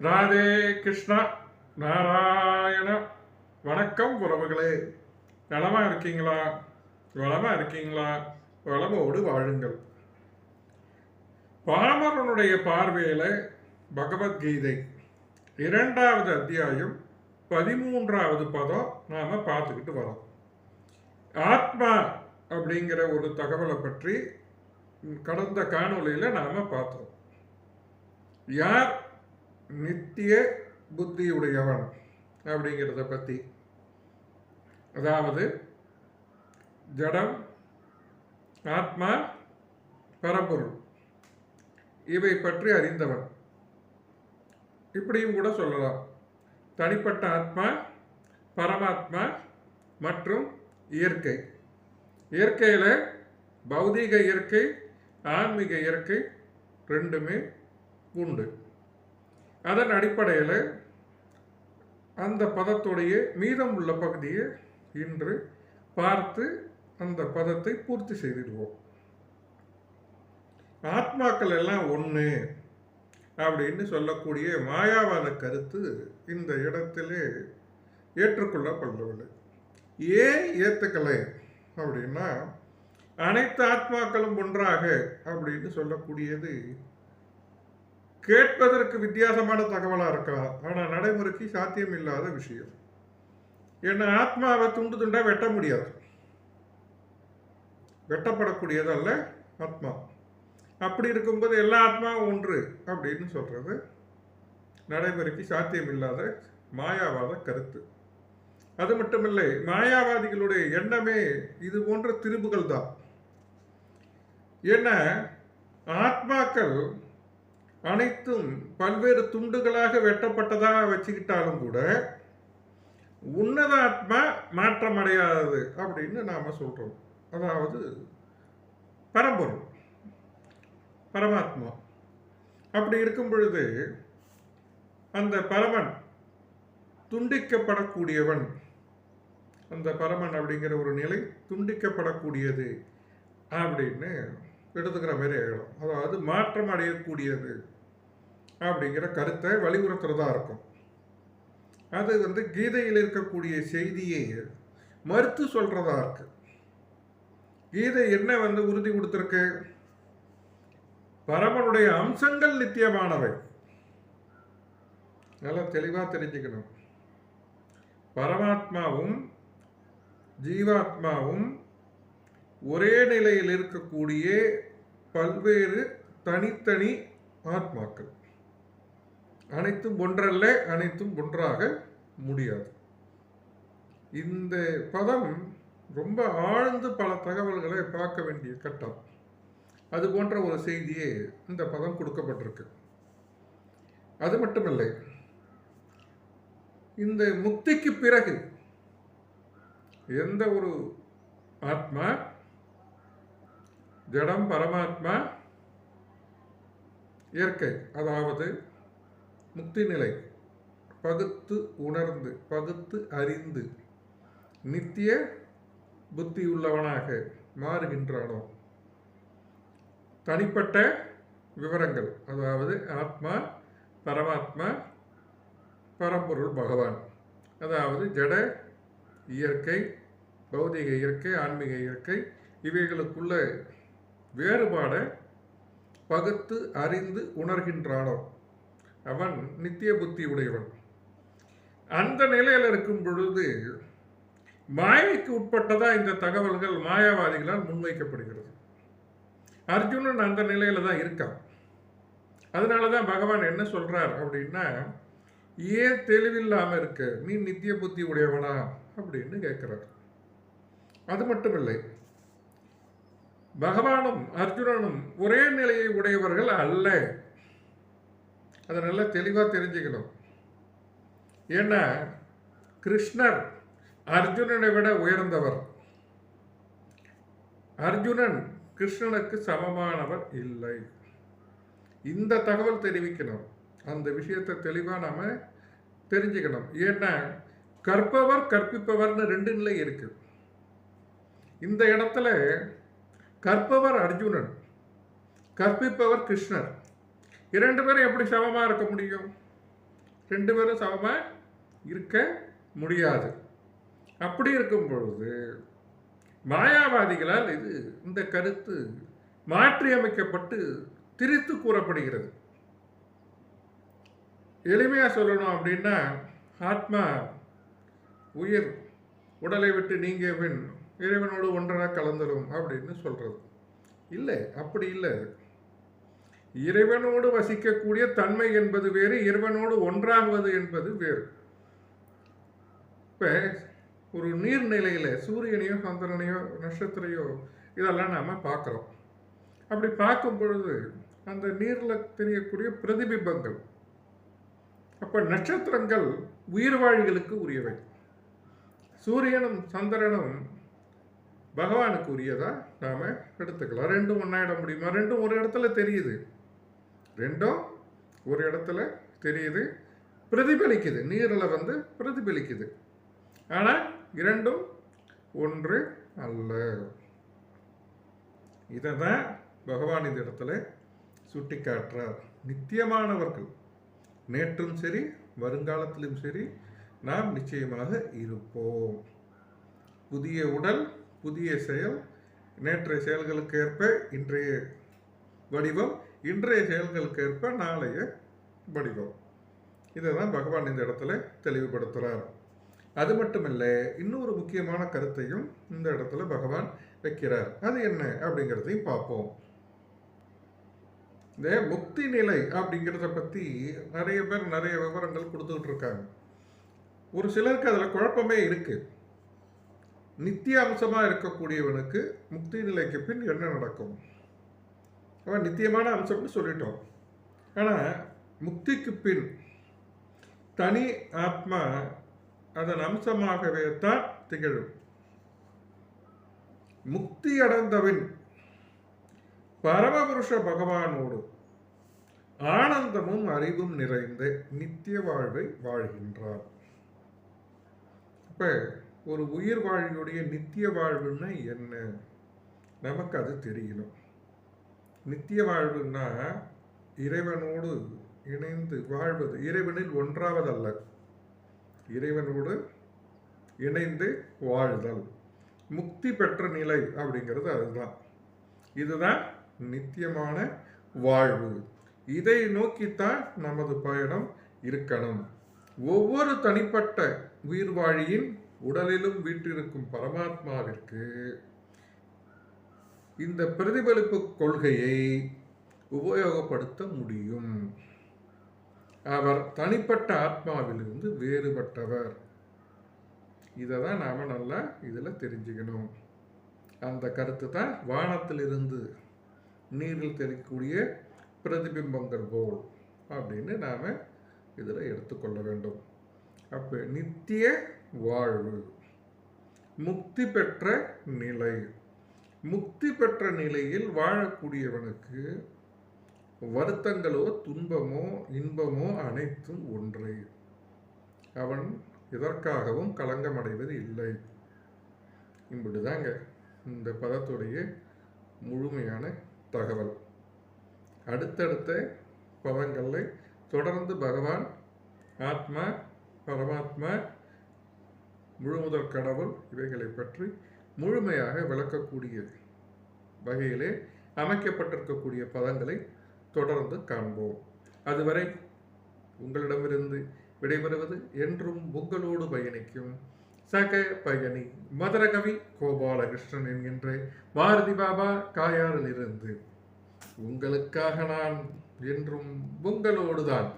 ராதே கிருஷ்ணா நாராயண. வணக்கம் உறவுகளே. நலமா இருக்கீங்களா? வளமா இருக்கீங்களா? வளமோடு வாழுங்கள். பாமரனுடைய பார்வையில் பகவத்கீதை இரண்டாவது அத்தியாயம் பதிமூன்றாவது பதம் நாம் பார்த்துக்கிட்டு வரோம். ஆத்மா அப்படிங்கிற ஒரு தகவலை பற்றி கடந்த காணொலியில் நாம் பார்த்தோம். யார் நித்திய புத்தியுடையவன் அப்படிங்கிறத பற்றி அதாவது ஜடம் ஆத்மா பரம்பொருள். இவை பற்றி அறிந்தவன். இப்படியும் கூட சொல்லலாம். தனிப்பட்ட ஆத்மா பரமாத்மா மற்றும் இயற்கை. இயற்கையில் பௌதீக இயற்கை ஆன்மீக இயற்கை ரெண்டுமே உண்டு. அதன் அடிப்படையில் அந்த பதத்துடைய மீதம் உள்ள பகுதியை இன்று பார்த்து அந்த பதத்தை பூர்த்தி செய்திடுவோம். ஆத்மாக்கள் எல்லாம் ஒன்று அப்படின்னு சொல்லக்கூடிய மாயாவாத கருத்து இந்த இடத்திலே ஏற்றுக்கொள்ளப்படவில்லை. ஏன் ஏற்றுக்கலை அப்படின்னா அனைத்து ஆத்மாக்களும் ஒன்றாக அப்படின்னு சொல்லக்கூடியது கேட்பதற்கு வித்தியாசமான தகவலாக இருக்கலாம். ஆனால் நடைமுறைக்கு சாத்தியம் இல்லாத விஷயம். ஏன்னா ஆத்மாவை துண்டு துண்டாக வெட்ட முடியாது. வெட்டப்படக்கூடியதல்ல ஆத்மா. அப்படி இருக்கும்போது எல்லா ஆத்மாவும் ஒன்று அப்படின்னு சொல்கிறது நடைமுறைக்கு சாத்தியம் இல்லாத மாயாவாத கருத்து. அது மட்டுமில்லை மாயாவாதிகளுடைய எண்ணமே இது போன்ற திரும்புகள் தான் ஏன்னா ஆத்மாக்கள் அனைத்தும் பல்வேறு துண்டுகளாக வெட்டப்பட்டதாக வச்சுக்கிட்டாலும் கூட உன்னத ஆத்மா மாற்றம் அடையாதது அப்படின்னு நாம் சொல்கிறோம் அதாவது பரம்பொருள் பரமாத்மா. அப்படி இருக்கும் பொழுது அந்த பரமன் துண்டிக்கப்படக்கூடியவன் அந்த பரமன் அப்படிங்கிற ஒரு நிலை துண்டிக்கப்படக்கூடியது அப்படின்னு எடுத்துக்கிற மாதிரி ஆகிடும் அதாவது மாற்றம் அடையக்கூடியது அப்படிங்கிற கருத்தை வலியுறுத்துறதா இருக்கும். அது வந்து கீதையில் இருக்கக்கூடிய செய்தியை மறுத்து சொல்றதா இருக்கு. கீதை என்ன வந்து உறுதி கொடுத்துருக்கு? பரமனுடைய அம்சங்கள் நித்தியமானவை. நல்லா தெளிவாக தெரிஞ்சுக்கணும். பரமாத்மாவும் ஜீவாத்மாவும் ஒரே நிலையில் இருக்கக்கூடிய பல்வேறு தனித்தனி ஆத்மாக்கள். அனைத்தும் ஒன்றல்ல அனைத்தும் ஒன்றாக முடியாது. இந்த பதம் ரொம்ப ஆழ்ந்து பல தகவல்களை பார்க்க வேண்டிய கட்டம். அது போன்ற ஒரு செய்தியே இந்த பதம் கொடுக்கப்பட்டிருக்கு. அது மட்டுமில்லை இந்த முக்திக்கு பிறகு எந்த ஒரு ஆத்மா ஜடம் பரமாத்மா இயற்கை அதாவது முக்தி நிலை. பகுத்து உணர்ந்து பகுத்து அறிந்து நித்திய புத்தி உள்ளவனாக மாறுகின்றானோ? தனிப்பட்ட விவரங்கள் அதாவது ஆத்மா பரமாத்மா பரம்பொருள் பகவான். அதாவது ஜட இயற்கை பௌதிக இயற்கை ஆன்மீக இயற்கை இவைகளுக்குள்ள வேறுபாடை பகுத்து அறிந்து உணர்கின்றானோ? அவன் நித்திய புத்தி உடையவன். அந்த நிலையில் இருக்கும் பொழுது மாயைக்கு உட்பட்டதா இந்த தகவல்கள் மாயாவாதிகளால் முன்வைக்கப்படுகிறது. அர்ஜுனன் அந்த நிலையில தான் இருக்கான். அதனால தான் பகவான் என்ன சொல்றார் அப்படின்னா ஏன் தெளிவில்லாமல் இருக்க? நீ நித்திய புத்தி உடையவனா? அப்படின்னு கேட்குறார். அது மட்டும் இல்லை பகவானும் அர்ஜுனனும் ஒரே நிலையை உடையவர்கள் அல்ல. அதை நல்லா தெளிவாக தெரிஞ்சுக்கணும். ஏன்னா கிருஷ்ணர் அர்ஜுனனை விட உயர்ந்தவர். அர்ஜுனன் கிருஷ்ணனுக்கு சமமானவர் இல்லை. இந்த தகவல் தெரிவிக்கணும். அந்த விஷயத்தை தெளிவாக நாம தெரிஞ்சுக்கணும். ஏன்னா கற்பவர் கற்பிப்பவர்னு ரெண்டு நிலை இருக்கு. இந்த இடத்துல கற்பவர் அர்ஜுனன் கற்பிப்பவர் கிருஷ்ணர். இரண்டு பேரும் எப்படி சமமாக இருக்க முடியும்? ரெண்டு பேரும் சமமாக இருக்க முடியாது. அப்படி இருக்கும் பொழுது மாயாவாதிகளால் இது இந்த கருத்து மாற்றியமைக்கப்பட்டு திரித்து கூறப்படுகிறது. எளிமையாக சொல்லணும் அப்படின்னா ஆத்மா உயிர் உடலை விட்டு நீங்கிய பின் இறைவனோடு ஒன்றாக கலந்துடும் அப்படின்னு சொல்கிறது இல்லை அப்படி இல்லை. இறைவனோடு வசிக்கக்கூடிய தன்மை என்பது வேறு இறைவனோடு ஒன்றாகுவது என்பது வேறு. இப்போ ஒரு நீர்நிலையில் சூரியனையோ சந்திரனையோ நட்சத்திரையோ இதெல்லாம் நாம் பார்க்குறோம். அப்படி பார்க்கும் பொழுது அந்த நீரில் தெரியக்கூடிய பிரதிபிம்பங்கள். அப்போ நட்சத்திரங்கள் உயிர்வாழிகளுக்கு உரியவை. சூரியனும் சந்திரனும் பகவானுக்கு உரியதா நாம் எடுத்துக்கலாம். ரெண்டும் ஒன்றாயிட முடியுமா? ரெண்டும் ஒரு இடத்துல தெரியுது. ரெண்டும் ஒரு இடத்துல தெரியுது. பிரதிபலிக்குது. நீரில் வந்து பிரதிபலிக்குது. ஆனால் இரண்டும் ஒன்று அல்ல. இதை தான் பகவான் இந்த இடத்துல சுட்டி காட்டுறார் நித்தியமானவர்கள். நேற்றும் சரி வருங்காலத்திலும் சரி நாம் நிச்சயமாக இருப்போம். புதிய உடல் புதிய செயல் நேற்றைய செயல்களுக்கு ஏற்ப இன்றைய வடிவம் இன்றைய செயல்களுக்கு ஏற்ப நாளைய வடிவம். இதை தான் பகவான் இந்த இடத்துல தெளிவுபடுத்துகிறார் அது மட்டுமில்ல இன்னொரு முக்கியமான கருத்தையும் இந்த இடத்துல பகவான் வைக்கிறார். அது என்ன அப்படிங்கிறதையும் பார்ப்போம். இந்த முக்தி நிலை அப்படிங்கிறத பற்றி நிறைய பேர் நிறைய விவரங்கள் கொடுத்துக்கிட்டு இருக்காங்க. ஒரு சிலருக்கு அதில் குழப்பமே இருக்குது நித்திய அம்சமாக இருக்கக்கூடியவனுக்கு முக்தி நிலைக்கு பின் என்ன நடக்கும்? அவன் நித்தியமான அம்சம்னு சொல்லிட்டோம். ஆனால் முக்திக்கு பின் தனி ஆத்மா அதன் அம்சமாகவே தான் திகழும். முக்தி அடைந்தவன் பரமபுருஷ பகவானோடு ஆனந்தமும் அறிவும் நிறைந்த நித்திய வாழ்வை வாழ்கின்றார். இப்போ ஒரு உயிர் வாழ்வினுடைய நித்திய வாழ்வுன்னா என்ன? நமக்கு அது தெரியணும். நித்திய வாழ்வுன்னா இறைவனோடு இணைந்து வாழ்வது இறைவனில் ஒன்றாவதல்ல. இறைவனோடு இணைந்து வாழ்தல். முக்தி பெற்ற நிலை அப்படிங்கிறது அதுதான். இதுதான் நித்தியமான வாழ்வு. இதை நோக்கித்தான் நமது பயணம் இருக்கணும். ஒவ்வொரு தனிப்பட்ட உயிர்வாழியின் உடலிலும் வீற்றிருக்கும் பரமாத்மாவிற்கு இந்த பிரதிபலிப்பு கொள்கையை உபயோகப்படுத்த முடியும். அவர் தனிப்பட்ட ஆத்மாவிலிருந்து வேறுபட்டவர். இதை தான் நாம் நல்லா இதில் தெரிஞ்சுக்கணும். அந்த கருத்து தான் வானத்திலிருந்து நீரில் தெளிக்கக்கூடிய பிரதிபிம்பங்கள் போல் அப்படின்னு நாம் இதில் எடுத்துக்கொள்ள வேண்டும். அப்போ நித்திய வாழ்வு. முக்தி பெற்ற நிலை. முக்தி பெற்ற நிலையில் வாழக்கூடியவனுக்கு வருத்தங்களோ துன்பமோ இன்பமோ அனைத்தும் ஒன்றே. அவன் எதற்காகவும் களங்கமடைவது இல்லை. இப்படிதாங்க இந்த பதத்துடைய முழுமையான தகவல். அடுத்தடுத்த பதங்களை தொடர்ந்து பகவான் ஆத்மா பரமாத்மா முழுமுதற் கடவுள் இவைகளை பற்றி முழுமையாக விளக்கக்கூடிய வகையிலே அமைக்கப்பட்டிருக்கக்கூடிய பதங்களை தொடர்ந்து காண்போம். அதுவரை உங்களிடமிருந்து விடைபெறுவது என்றும் உங்களோடு பயணிக்கும் சக பயணி மதுரகவி கோபாலகிருஷ்ணன் என்கின்ற பாரதி பாபா காயாரிலிருந்து உங்களுக்காக நான் என்றும் உங்களோடுதான்.